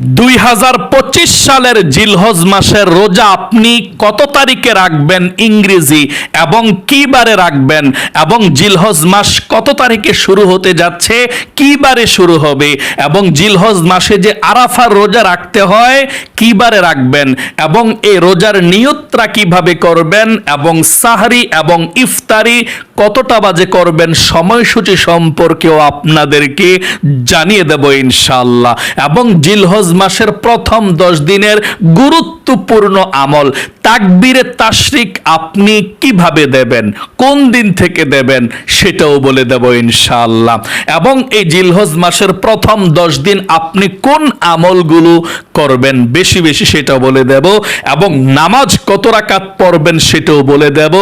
দুই হাজার পঁচিশ সালের জিলহজ মাসের রোজা আপনি কত তারিখে রাখবেন ইংরেজি এবং কি বারে রাখবেন এবং জিলহজ মাস কত তারিখে শুরু হতে যাচ্ছে কি বারে শুরু হবে এবং জিলহজ মাসে যে আরাফার রোজা রাখতে হয় কি বারে রাখবেন এবং এই রোজার নিয়ত্রা কীভাবে করবেন এবং সাহারি এবং ইফতারি কতটা বাজে করবেন সময়সূচি সম্পর্কেও আপনাদেরকে জানিয়ে দেব ইনশাল্লাহ এবং জিলহজ মাসের প্রথম দশ দিনের গুরুত্বপূর্ণ আমল। তাকবিরে তাশরিক আপনি কীভাবে দেবেন? কোন দিন থেকে দেবেন? সেটাও বলে দেব ইনশাআল্লাহ। এবং এই জিলহজ মাসের প্রথম দশ দিন আপনি কোন আমলগুলো করবেন? বেশি বেশি সেটাও বলে দেব। এবং নামাজ কত রাকাত পড়বেন? সেটাও বলে দেব।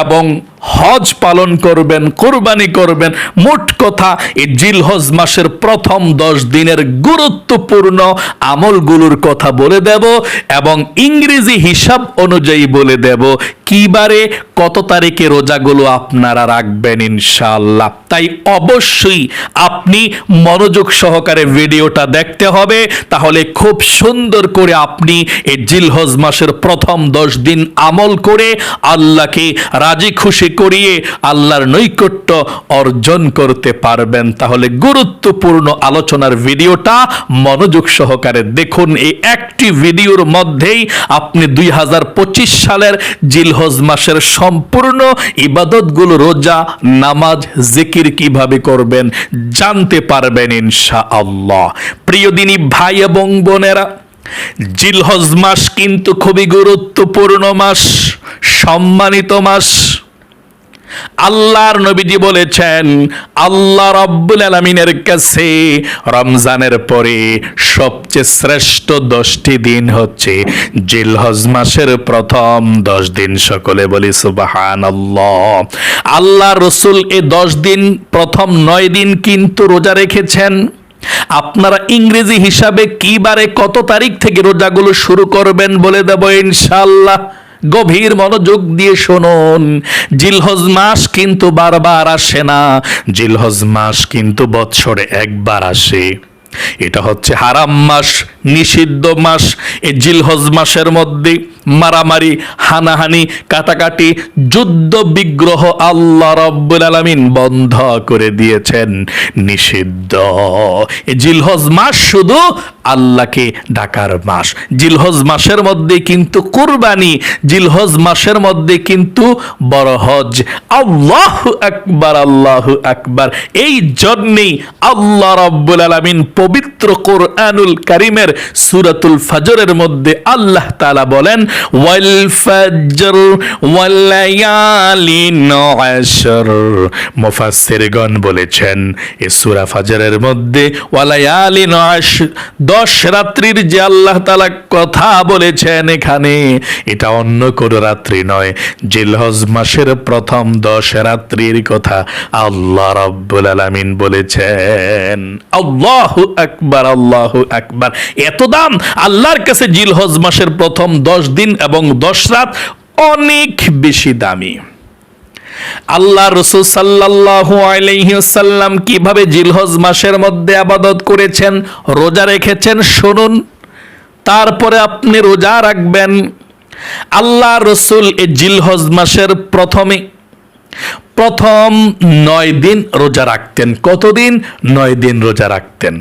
এবং হজ পালন করবেন, কোরবানি করবেন, মোট কথা এই জিলহজ মাসের প্রথম দশ দিনের গুরুত্বপূর্ণ আমলগুলোর কথা বলে দেব। এবং ইংরেজি হিসাব অনুযায়ী বলে দেব, কিবারে কত তারিখে রোজাগুলো আপনারা রাখবেন ইনশাআল্লাহ। তাই অবশ্যই আপনি মনোযোগ সহকারে ভিডিওটা দেখতে হবে, তাহলে খুব সুন্দর করে আপনি এই জিলহজ মাসের প্রথম দশ দিন আমল করে আল্লাহকে রাজি খুশি করিয়ে আল্লাহর নৈকট্য অর্জন করতে পারবেন। তাহলে গুরুত্বপূর্ণ আলোচনার ভিডিওটা মনোযোগ সহকারে দেখুন। এই একটি ভিডিওর মধ্যেই আপনি দুই হাজার সালের জিলহজ মাসের সম্পূর্ণ ইবাদতগুলো, রোজা, নামাজ, জিকির কীভাবে করবেন জানতে পারবেন ইনশা আল্লাহ প্রিয় দিনী ভাই এবং বোনেরা, জিলহজ মাস কিন্তু খুবই গুরুত্বপূর্ণ মাস, সম্মানিত মাস। আল্লাহর নবীজি বলেছেন, আল্লাহ রব্বুল আলমিনের কাছে রমজানের পরে সবচেয়ে শ্রেষ্ঠ দশটি দিন হচ্ছে জিলহজ মাসের প্রথম দশ দিন। সকলে বলি সুবাহান আল্লাহ রসুল এ দশ দিন, প্রথম নয় দিন কিন্তু রোজা রেখেছেন। আপনারা ইংরেজি হিসাবে কি বারে কত তারিখ থেকে রোজাগুলো শুরু করবেন বলে দেব ইনশাল্লাহ গভীর মনোযোগ দিয়ে শুনুন। জিলহজ মাস কিন্তু বারবার আসে না। জিলহজ মাস কিন্তু বছরে একবার আসে। এটা হচ্ছে হারাম মাস। নিষিদ্ধ মাস এই জিলহজ মাসের মধ্যে মারামারি, হানাহানি, কাটাকাটি, যুদ্ধ বিগ্রহ আল্লাহ রব্বুল আলামিন বন্ধ করে দিয়েছেন। নিষিদ্ধ। জিলহজ মাস শুধু আল্লাহকে ডাকার মাস। জিলহজ মাসের মধ্যে কিন্তু কুরবানি, জিলহজ মাসের মধ্যে কিন্তু বড় হজ আল্লাহ আকবার আল্লাহ আকবার। এই জন্যেই আল্লাহ রব্বুল আলামিন পবিত্র কোরআনুল কারিমের সুরাতুল ফজরের মধ্যে আল্লাহ তাআলা বলেন, ওয়াল ফজর ওয়ালায়ালিন আশর। মুফাসসিরগণ বলেছেন এই সূরা ফজরের মধ্যে ওয়ালায়ালিন আশর, দশ রাত্রির যে আল্লাহ তাআলা কথা বলেছেন এখানে, এটা অন্য কোনো রাত্রি নয়। জিলহজ মাসের প্রথম দশ রাত্রির কথা আল্লাহ রাব্বুল আলামিন বলেছেন। আল্লাহু আকবার আল্লাহু আকবার। এত দাম? আল্লাহর কাছে জিলহজ মাসের প্রথম দশ দিন এবং দশ রাত অনেক বেশি দামি। আল্লাহ রসুল সাল্লাল্লাহু আলাইহি সাল্লাম কীভাবে জিলহজ মাসের মধ্যে আবাদত করেছেন, রোজা রেখেছেন, শুনুন। তারপরে আপনি রোজা রাখবেন। আল্লাহ রসুল এ জিলহজ মাসের প্রথমে, প্রথম নয় দিন রোজা রাখতেন। কতদিন? নয় দিন রোজা রাখতেন।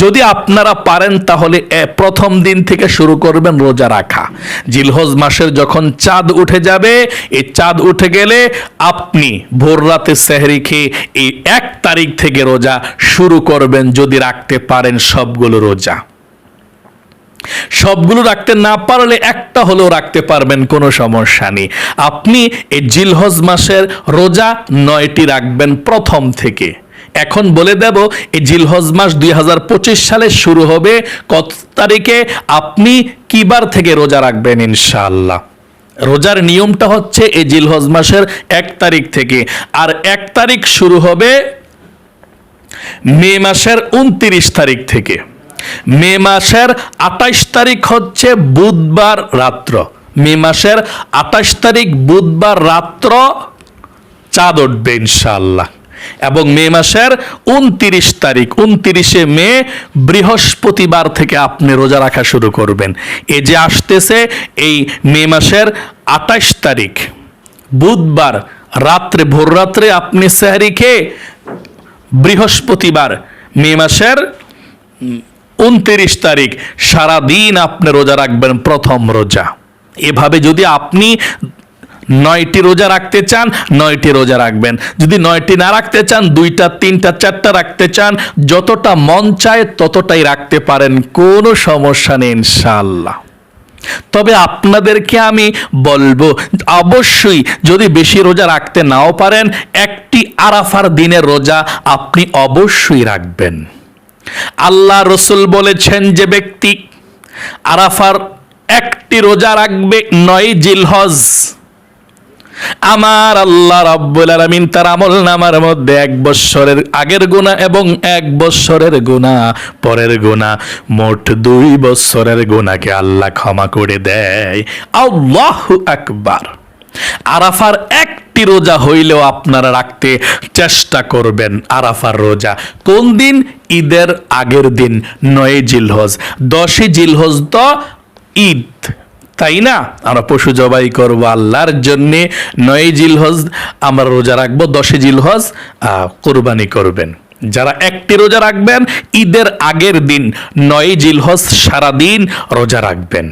যদি আপনারা পারেন তাহলে প্রথম দিন থেকে শুরু করবেন রোজা রাখা। জিলহজ মাসের যখন চাঁদ উঠে যাবে, এই চাঁদ উঠে গেলে আপনি ভোর রাতে সেহরি খেয়ে এই এক তারিখ থেকে রোজা শুরু করবেন, যদি রাখতে পারেন সবগুলো রোজা। সবগুলো রাখতে না পারলে একটা হলেও রাখতে পারবেন, কোনো সমস্যা নেই। আপনি এই জিলহজ মাসের রোজা নয়টি রাখবেন প্রথম থেকে। এখন বলে দেব, এই জিলহজ মাস দুই হাজার পঁচিশ সালে শুরু হবে। কত তারিখে? আপনি কিবার থেকে রোজা রাখবেন ইনশাআল্লাহ। রোজার নিয়মটা হচ্ছে এই জিলহজ মাসের এক তারিখ থেকে। আর এক তারিখ শুরু হবে মে মাসের উনত্রিশ তারিখ থেকে। মে মাসের আঠাশ তারিখ হচ্ছে বুধবার রাত্র। মে মাসের আঠাশ তারিখ বুধবার রাত্র চাঁদ উঠবে ইনশাআল্লাহ। এবং মে মাসের উনতিরিশ তারিখ, উনতিরিশে মে বৃহস্পতিবার থেকে আপনি রোজা রাখা শুরু করবেন। এ যে আসতেছে, এই মে মাসের আঠাশ তারিখ, বুধবার রাত্রে, ভোর রাত্রে আপনি স্যারি খেয়ে বৃহস্পতিবার মে মাসের উনত্রিশ তারিখ সারা দিন আপনি রোজা রাখবেন প্রথম রোজা। এভাবে যদি আপনি নয়টি রোজা রাখতে চান, নয়টি রোজা রাখবেন। যদি নয়টি না রাখতে চান, দুইটা, তিনটা, চারটা রাখতে চান, যতটা মন চায় ততটাই রাখতে পারেন, কোনো সমস্যা নেই ইনশাল্লাহ তবে আপনাদেরকে আমি বলব, অবশ্যই যদি বেশি রোজা রাখতে নাও পারেন, একটি আরাফার দিনের রোজা আপনি অবশ্যই রাখবেন। আল্লাহ রসুল বলেছেন যে ব্যক্তি আরাফার একটি রোজা রাখবে, নয় জিলহজ। আমার আল্লাহ রাব্বুল আলামিন তার আমল নামার মধ্যে এক বৎসরের আগের গুণা এবং এক বৎসরের গুণা পরের গুণা মোট দুই বৎসরের গুণাকে আল্লাহ ক্ষমা করে দেয়। আল্লাহু আকবার। আরাফার একটি রোজা হইলেও আপনারা রাখতে চেষ্টা করবেন আরাফার রোজা। কোন দিন? ঈদের আগের দিন, নয় জিলহজ। দশই জিলহজ তো ঈদ। তাই না? আমরা পশু জবাই করব আল্লাহর জন্যে। নয় জিলহজ, আমরা রোজা রাখব দশে জিলহজ কোরবানি করবেন। যারা একটি রোজা রাখবেন, ঈদের আগের দিন নয় জিলহজ সারাদিন রোজা রাখবেন।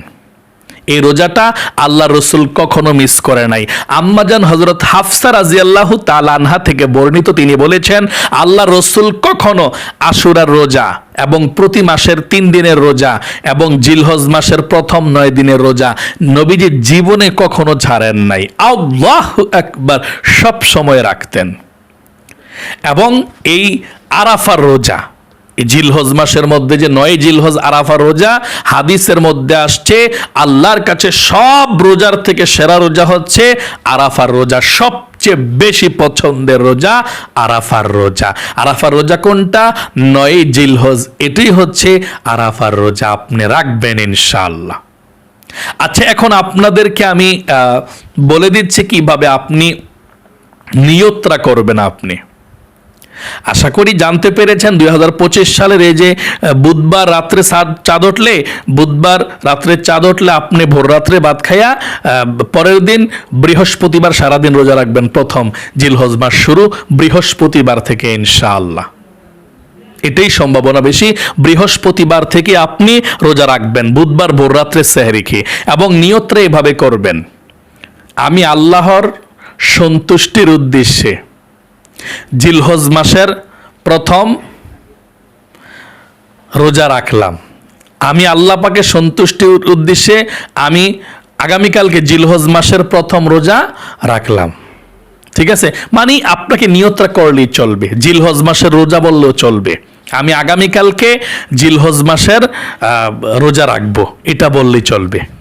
এই রোজাটা আল্লাহ রসুল কখনো মিস করে নাই। আম্মাজান হজরত হাফসা রাজি আল্লাহ আনহা থেকে বর্ণিত তিনি বলেছেন, আল্লাহ রসুল কখনো আশুরার রোজা এবং প্রতি মাসের তিন দিনের রোজা এবং জিলহজ মাসের প্রথম নয় দিনের রোজা নবীজি জীবনে কখনো ছাড়েন নাই। আল্লাহ একবার সব সময় রাখতেন। এবং এই আরাফার রোজা জিলহজ মাসের মধ্যে যে নয় জিলহজ আরাফা রোজা, হাদিসের মধ্যে আসছে, আল্লাহর কাছে সব রোজার থেকে সেরা রোজা হচ্ছে আরাফার রোজা, সবচেয়ে বেশি পছন্দের রোজা আরাফার রোজা। আরাফার রোজা কোনটা? নয় জিলহজ এটাই হচ্ছে আরাফার রোজা, আপনি রাখবেন ইনশাআল্লাহ। আচ্ছা এখন আপনাদেরকে আমি বলে দিচ্ছি কীভাবে আপনি নিয়ত্রা করবেন আপনি। আশা করি জানতে পেরেছেন দুই হাজার পঁচিশ সালের এই যে বুধবার রাত্রে চাঁদ- উঠলে, বুধবার রাত্রে চাঁদ উঠলে আপনি ভোর রাত্রে ভাত খাইয়া পরের দিন বৃহস্পতিবার সারাদিন রোজা রাখবেন। প্রথম জিলহজ মাস শুরু বৃহস্পতিবার থেকে, ইনশাআল্লাহ। এটাই সম্ভাবনা বেশি, বৃহস্পতিবার থেকে আপনি রোজা রাখবেন, বুধবার ভোর রাত্রে সেহরি খেয়ে, এবং নিয়ত্রে এভাবে করবেন। আমি আল্লাহর সন্তুষ্টির উদ্দেশ্যে জিলহজ মাসের প্রথম রোজা রাখলাম। আমি আল্লাহ পাকে সন্তুষ্টির উদ্দেশ্যে আমি আগামীকালকে জিলহজ মাসের প্রথম রোজা রাখলাম। ঠিক আছে? মানে আপনাকে নিয়তটা করলেই চলবে। জিলহজ মাসের রোজা বললেও চলবে। আমি আগামীকালকে জিলহজ মাসের রোজা রাখব। এটা বললেই চলবে।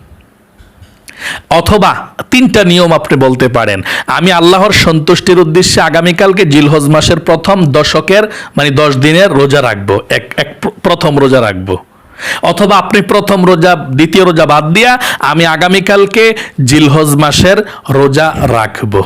অথবা তিনটা নিয়ম আপনি বলতে পারেন। আমি আল্লাহর সন্তুষ্টির উদ্দেশ্যে আগামীকালকে জিলহজ মাসের প্রথম দশকের মানে দশ দিনের রোজা রাখব। এক এক প্রথম রোজা রাখব। অথবা আপনি প্রথম রোজা, দ্বিতীয় রোজা বাদ দিয়া আমি আগামীকালকে জিলহজ মাসের রোজা রাখব।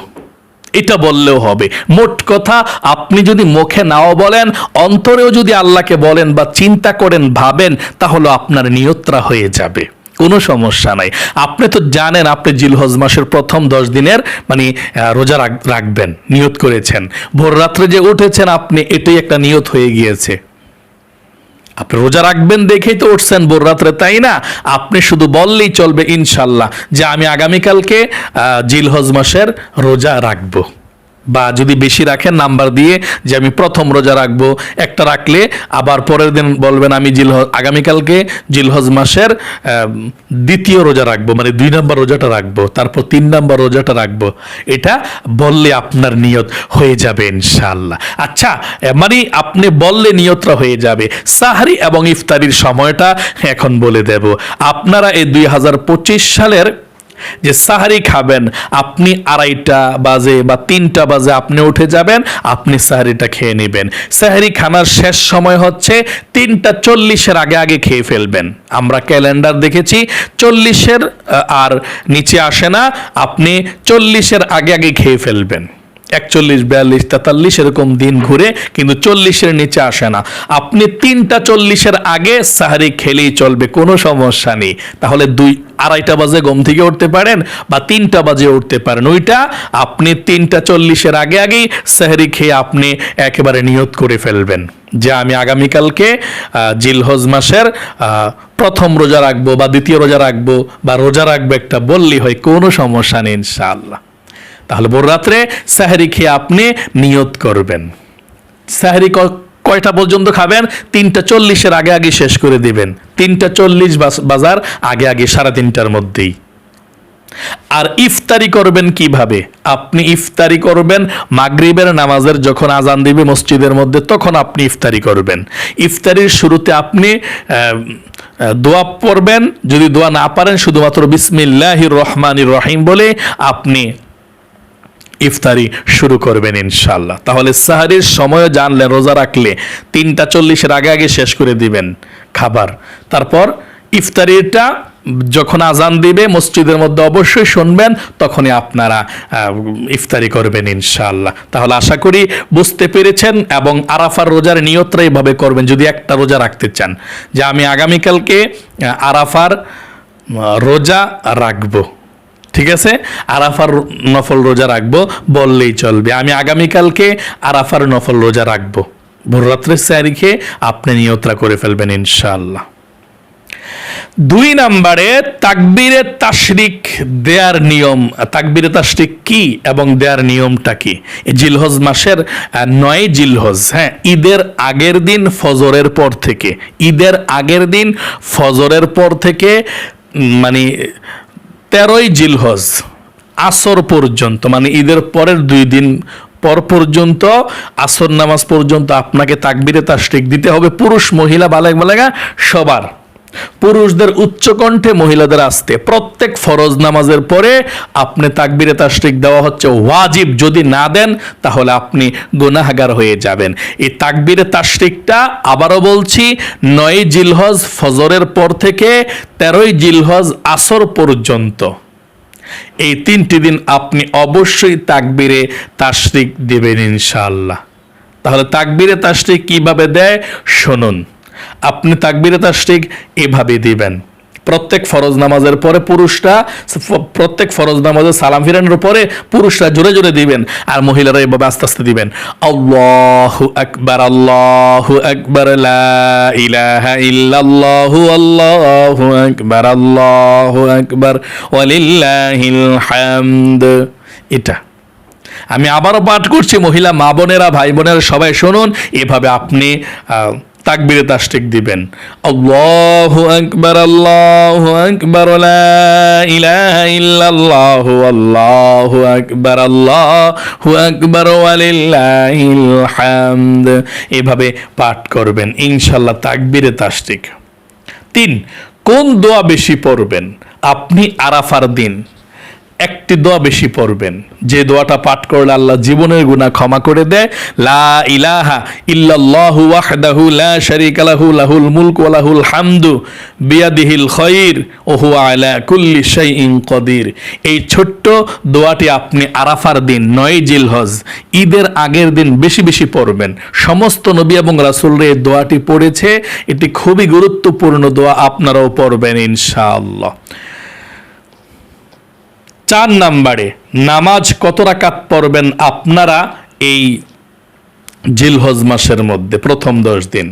এটা বললেও হবে। মোট কথা, আপনি যদি মুখে নাও বলেন, অন্তরেও যদি আল্লাহকে বলেন বা চিন্তা করেন, ভাবেন, তাহলে আপনার নিয়ত্রা হয়ে যাবে। কোনো সমস্যা নাই। আপনি তো জানেন আপনি জিলহজ মাসের প্রথম দশ দিনের মানে রোজা রাখ- রাখবেন, নিয়ত করেছেন। ভোর রাত্রে যে উঠেছেন আপনি, এটাই একটা নিয়ত হয়ে গিয়েছে। আপনি রোজা রাখবেন দেখেই তো উঠছেন ভোর রাত্রে, তাই না? আপনি শুধু বললেই চলবে ইনশাল্লাহ যে আমি আগামীকালকে জিলহজ মাসের রোজা রাখব। বা যদি বেশি রাখেন নাম্বার দিয়ে যে আমি প্রথম রোজা রাখব, একটা রাখলে আবার পরের দিন বলবেন আমি জিলহ, আগামীকালকে জিলহজ মাসের দ্বিতীয় রোজা রাখব মানে দুই নম্বর রোজাটা রাখব, তারপর তিন নম্বর রোজাটা রাখব, এটা বললে আপনার নিয়ত হয়ে যাবে ইনশাল্লাহ আচ্ছা মানে আপনি বললে নিয়তটা হয়ে যাবে। সাহারি এবং ইফতারির সময়টা এখন বলে দেব। আপনারা এই দুই হাজার পঁচিশ সালের যে সাহারি খাবেন, আপনি আড়াইটা বাজে বা তিনটা বাজে আপনি উঠে যাবেন, আপনি সাহারিটা খেয়ে নেবেন। সাহারি খানার শেষ সময় হচ্ছে তিনটা চল্লিশের আগে আগে খেয়ে ফেলবেন। আমরা ক্যালেন্ডার দেখেছি, চল্লিশের আর নিচে আসে না, আপনি চল্লিশের আগে আগে খেয়ে ফেলবেন। একচল্লিশ, বিয়াল্লিশ, তেতাল্লিশ এরকম দিন ঘুরে কিন্তু চল্লিশের নিচে আসে না। আপনি তিনটা চল্লিশের আগে সাহারি খেলেই চলবে, কোনো সমস্যা নেই। তাহলে দুই, আড়াইটা বাজে ঘুম থেকে উঠতে পারেন বা তিনটা বাজে উঠতে পারেন। ওইটা আপনি তিনটা চল্লিশের আগে আগেই সাহারি খেয়ে আপনি একেবারে নিয়ত করে ফেলবেন। যে আমি আগামীকালকে জিলহজ মাসের প্রথম রোজা রাখব বা দ্বিতীয় রোজা রাখব বা রোজা রাখব একটা বললেই হয়, কোনো সমস্যা নেই ইনশাআল্লাহ। তাহলে ভোর রাত্রে সাহারি খেয়ে আপনি নিয়ত করবেন। সাহারি কয়টা পর্যন্ত খাবেন? তিনটা চল্লিশের আগে আগে শেষ করে দিবেন। তিনটা চল্লিশ বাজার আগে আগে সাড়ে তিনটার মধ্যেই। আর ইফতারি করবেন কীভাবে? আপনি ইফতারি করবেন মাগরিবের নামাজের যখন আজান দিবে মসজিদের মধ্যে, তখন আপনি ইফতারি করবেন। ইফতারির শুরুতে আপনি দোয়া পড়বেন। যদি দোয়া না পারেন, শুধুমাত্র বিসমিল্লাহির রহমানির রহিম বলে আপনি ইফতারি শুরু করবেন ইনশাল্লাহ তাহলে সাহারির সময় জানলে রোজা রাখলে তিনটা চল্লিশের আগে আগে শেষ করে দিবেন খাবার। তারপর ইফতারিটা যখন আজান দিবে, মসজিদের মধ্যে অবশ্যই শুনবেন, তখনই আপনারা ইফতারি করবেন ইনশাআল্লাহ। তাহলে আশা করি বুঝতে পেরেছেন এবং আরাফার রোজার নিয়তরা এইভাবে করবেন, যদি একটা রোজা রাখতে চান। যে আমি আগামীকালকে আরাফার রোজা রাখব। ঠিক আছে? আরাফার নফল রোজা রাখব, বললেই চলবে। আমি আগামীকালকে আরাফার নফল রোজা রাখব। ভোররাত্রের স্যারিখে আপনি নিয়ত্রা করে ফেলবেন ইনশাআল্লাহ। দুই নম্বরে, তাকবিরে তাশরিক দেয়ার নিয়ম, তাকবিরে তাশরিক কি এবং দেয়ার নিয়মটা কি? জিলহজ মাসের নয় জিলহজ হ্যাঁ ঈদের আগের দিন ফজরের পর থেকে, ঈদের আগের দিন ফজরের পর থেকে মানে তেরোই জিলহজ, আসর পর্যন্ত মানে ঈদের পরের দুই দিন পর পর্যন্ত, আসর নামাজ পর্যন্ত আপনাকে তাকবিরে তার তাশরিক দিতে হবে। পুরুষ, মহিলা, বালেক বালেগা সবার। পুরুষদের উচ্চকণ্ঠে মহিলাদের আসতে। প্রত্যেক ফরজ নামাজের পরে আপনি তাকবিরে তাশরিক দেওয়া হচ্ছে ওয়াজিব। যদি না দেন, তাহলে আপনি গুনাহগার হয়ে যাবেন। এই তাকবিরে তাশরিকটা আবারও বলছি, নয় জিলহজ ফজরের পর থেকে তেরোই জিলহজ আসর পর্যন্ত। এই তিনটি দিন আপনি অবশ্যই তাকবিরে তাশরিক দেবেন ইনশাআল্লাহ। তাহলে তাকবিরে তাশরিক কীভাবে দেয়? শুনুন। আপনি তাকবিরে তাশরিক এভাবে দিবেন। প্রত্যেক ফরজ নামাজের পরে পুরুষরা, প্রত্যেক ফরজ নামাজে সালাম ফিরানোর পরে পুরুষরা জোরে জোরে দিবেন আর মহিলারা এভাবে আস্তে আস্তে দিবেন। আল্লাহু আকবার আল্লাহু আকবার ইলাহা ইল্লাল্লাহু, আল্লাহু আকবার আল্লাহু আকবার, ওয়ালিল্লাহিল হামদ। এটা। আমি আবারও পাঠ করছি, মহিলা মা বোনেরা, ভাই বোনেরা সবাই শুনুন, এভাবে আপনি তাকবিরে তাশরিক দিবেন। আল্লাহু আকবার আল্লাহু আকবার, লা ইলাহা ইল্লাল্লাহু, আল্লাহু আকবার আল্লাহু আকবার, ওয়ালিল্লাহিল হামদ। এভাবে পাঠ করবেন, ইনশাআল্লাহ তাকবিরে তাশরিক। তিন, কোন দোয়া বেশি পড়বেন? আপনি আরাফার দিন। একটি দোয়া বেশি পড়বেন। যে দোয়াটা পাঠ করলে আল্লাহ জীবনের গুনাহ ক্ষমা করে দেয়। কদির। এই ছোট্ট দোয়াটি আপনি আরাফার দিন নয় জিলহজ, ঈদের আগের দিন বেশি বেশি পড়বেন। সমস্ত নবী এবং রাসূলরা এই দোয়াটি পড়েছে। এটি খুবই গুরুত্বপূর্ণ দোয়া আপনারাও পড়বেন ইনশাআল্লাহ। চার নাম্বারে নামাজ কত রাকাত পড়বেন আপনারা এই জিলহজ মাসের মধ্যে, প্রথম দশ দিন।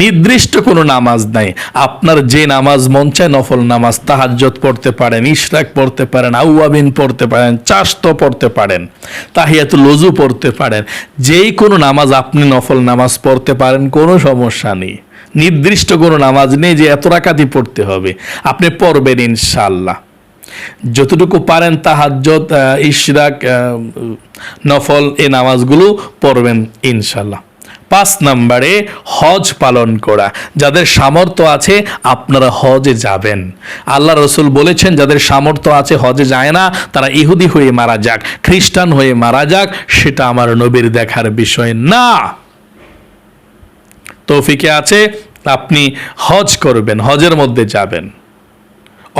নির্দিষ্ট কোনো নামাজ নাই। আপনার যে নামাজ মন চায় নফল নামাজ তাহাজ্জত পড়তে পারেন, ইশরাক পড়তে পারেন, আউয়াবিন পড়তে পারেন চাস্ত পড়তে পারেন তাহিয়াত লজু পড়তে পারেন, যেই কোনো নামাজ আপনি নফল নামাজ পড়তে পারেন, কোনো সমস্যা নেই। নির্দিষ্ট কোনো নামাজ নেই যে এত রাকাতই পড়তে হবে। আপনি পড়বেন ইনশাল্লাহ যতটুকু পারেন তাহাজ্জত ইশরাক নফল এ নামাজগুলো পড়বেন ইনশাল্লাহ পাঁচ নম্বরে হজ পালন করা। যাদের সামর্থ্য আছে আপনারা হজে যাবেন। আল্লাহ রসুল বলেছেন, যাদের সামর্থ্য আছে হজে যায় না, তারা ইহুদি হয়ে মারা যাক, খ্রিস্টান হয়ে মারা যাক, সেটা আমার নবীর দেখার বিষয় না। তৌফিকে আছে, আপনি হজ করবেন, হজের মধ্যে যাবেন।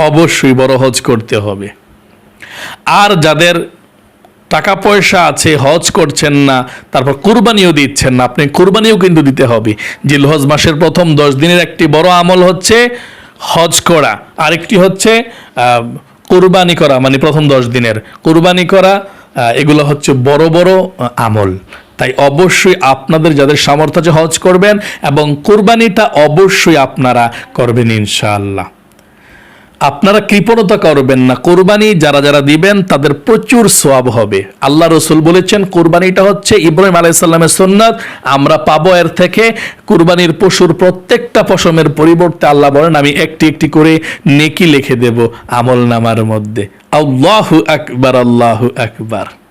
অবশ্যই বড় হজ করতে হবে। আর যাদের টাকা পয়সা আছে, হজ করছেন না, তারপর কুরবানিও দিচ্ছেন না, আপনি কুরবানিও কিন্তু দিতে হবে। জিলহজ মাসের প্রথম দশ দিনের একটি বড় আমল হচ্ছে হজ করা, আরেকটি হচ্ছে কুরবানি করা মানে প্রথম দশ দিনের। কুরবানি করা এগুলো হচ্ছে বড় বড় আমল। তাই অবশ্যই আপনাদের যাদের সামর্থ্য আছে হজ করবেন, এবং কুরবানিটা অবশ্যই আপনারা করবেন ইনশাআল্লাহ। আপনারা কৃপণতা করবেন না। কোরবানি যারা যারা দিবেন, তাদের প্রচুর সোয়াব হবে। আল্লাহ রসুল বলেছেন, কোরবানিটা হচ্ছে ইব্রাহিম আলাইসাল্লামের সন্ন্যাত আমরা পাবো এর থেকে। কোরবানির পশুর প্রত্যেকটা পশমের পরিবর্তে আল্লাহ বলেন, আমি একটি একটি করে নেকি লিখে দেব আমল নামার মধ্যে। আল্লাহু আকবার আল্লাহু আকবার।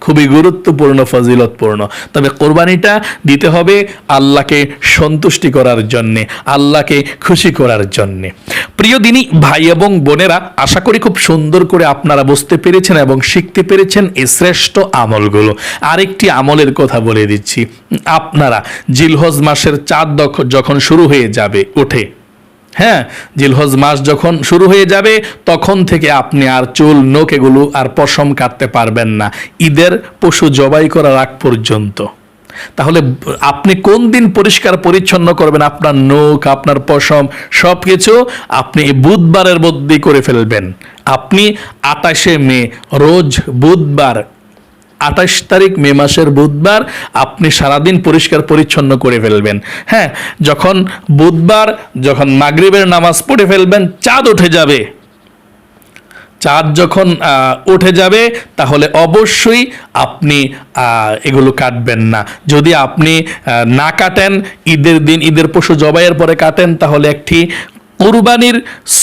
খুবই গুরুত্বপূর্ণ, ফজিলতপূর্ণ। তবে কোরবানিটা দিতে হবে আল্লাহকে সন্তুষ্টি করার জন্যে, আল্লাহকে খুশি করার জন্যে। প্রিয় দিনী, ভাই এবং বোনেরা, আশা করি খুব সুন্দর করে আপনারা বুঝতে পেরেছেন এবং শিখতে পেরেছেন এই শ্রেষ্ঠ আমলগুলো। আরেকটি আমলের কথা বলে দিচ্ছি। আপনারা জিলহজ মাসের চাঁদ যখন শুরু হয়ে যাবে ওঠে হ্যাঁ জিলহজ মাস যখন শুরু হয়ে যাবে, তখন থেকে আপনি আর চুল নখ এগুলো আর পশম কাটতে পারবেন না। ঈদের পশু জবাই করার আগ পর্যন্ত। তাহলে আপনি কোন দিন পরিষ্কার পরিচ্ছন্ন করবেন? আপনার নখ, আপনার পশম সব কিছু আপনি বুধবারের মধ্যেই করে ফেলবেন। আপনি আটাশে মে, রোজ বুধবার আঠাশ তারিখ মে মাসের বুধবার আপনি সারাদিন পরিষ্কার পরিচ্ছন্ন করে ফেলবেন। হ্যাঁ যখন বুধবার, যখন মাগরিবের নামাজ পড়ে ফেলবেন, চাঁদ উঠে যাবে। চাঁদ যখন উঠে যাবে, তাহলে অবশ্যই আপনি এগুলো কাটবেন না। যদি আপনি না কাটেন, ঈদের দিন, ঈদের পশু জবাইয়ের পরে কাটেন, তাহলে একটি কুরবানির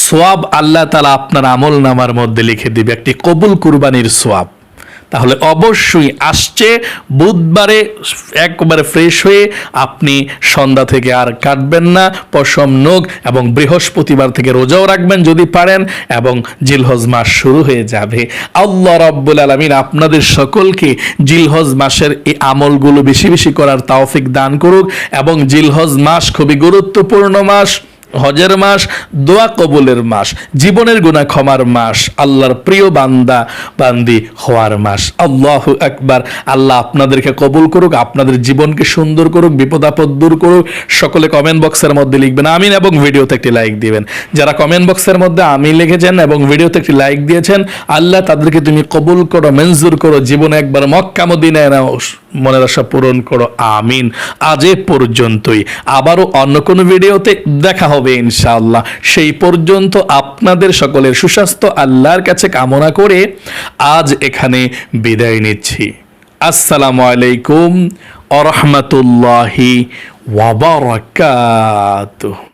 সোয়াব আল্লাহ তালা আপনার আমল নামার মধ্যে লিখে দিবে। একটি কবুল কুরবানির সোয়াব। তাহলে অবশ্যই আসছে, বুধবারে একবারে ফ্রেশ হয়ে আপনি সন্ধ্যা থেকে আর কাটবেন না। পশম নোখ এবং বৃহস্পতিবার থেকে রোজাও রাখবেন যদি পারেন এবং জিলহজ মাস শুরু হয়ে যাবে। আল্লাহ রব্বুল আলমিন আপনাদের সকলকে জিলহজ মাসের এই আমলগুলো বেশি বেশি করার তাওফিক দান করুক এবং জিলহজ মাস খুবই গুরুত্বপূর্ণ মাস। হজের মাস, দোয়া কবুলের মাস, জীবনের গুণা ক্ষমার মাস, আল্লাহর প্রিয় বান্দা, বান্দি হওয়ার মাস। আল্লাহ একবার আল্লাহ আপনাদেরকে কবুল করুক, আপনাদের জীবনকে সুন্দর করুক, বিপদ আপদ দূর করুক। সকলে কমেন্ট বক্সের মধ্যে লিখবেন, আমিন এবং ভিডিওতে একটি লাইক দিবেন। যারা কমেন্ট বক্সের মধ্যে আমি লিখেছেন এবং ভিডিওতে একটি লাইক দিয়েছেন, আল্লাহ তাদেরকে তুমি কবুল করো, মঞ্জুর করো, জীবনে একবার মক্কা, মদিনায় নাও। মনের আশা পূরণ করো, আমিন। আজ এ পর্যন্তই। আবারও অন্য কোনো ভিডিওতে দেখা হবে ইনশাআল্লাহ। সেই পর্যন্ত আপনাদের সকলের সুস্বাস্থ্য, আল্লাহর কাছে কামনা করে আজ এখানে বিদায় নিচ্ছি। আসসালামু আলাইকুম আরহামতুল্লাহি ওয়াবারাকাতুহ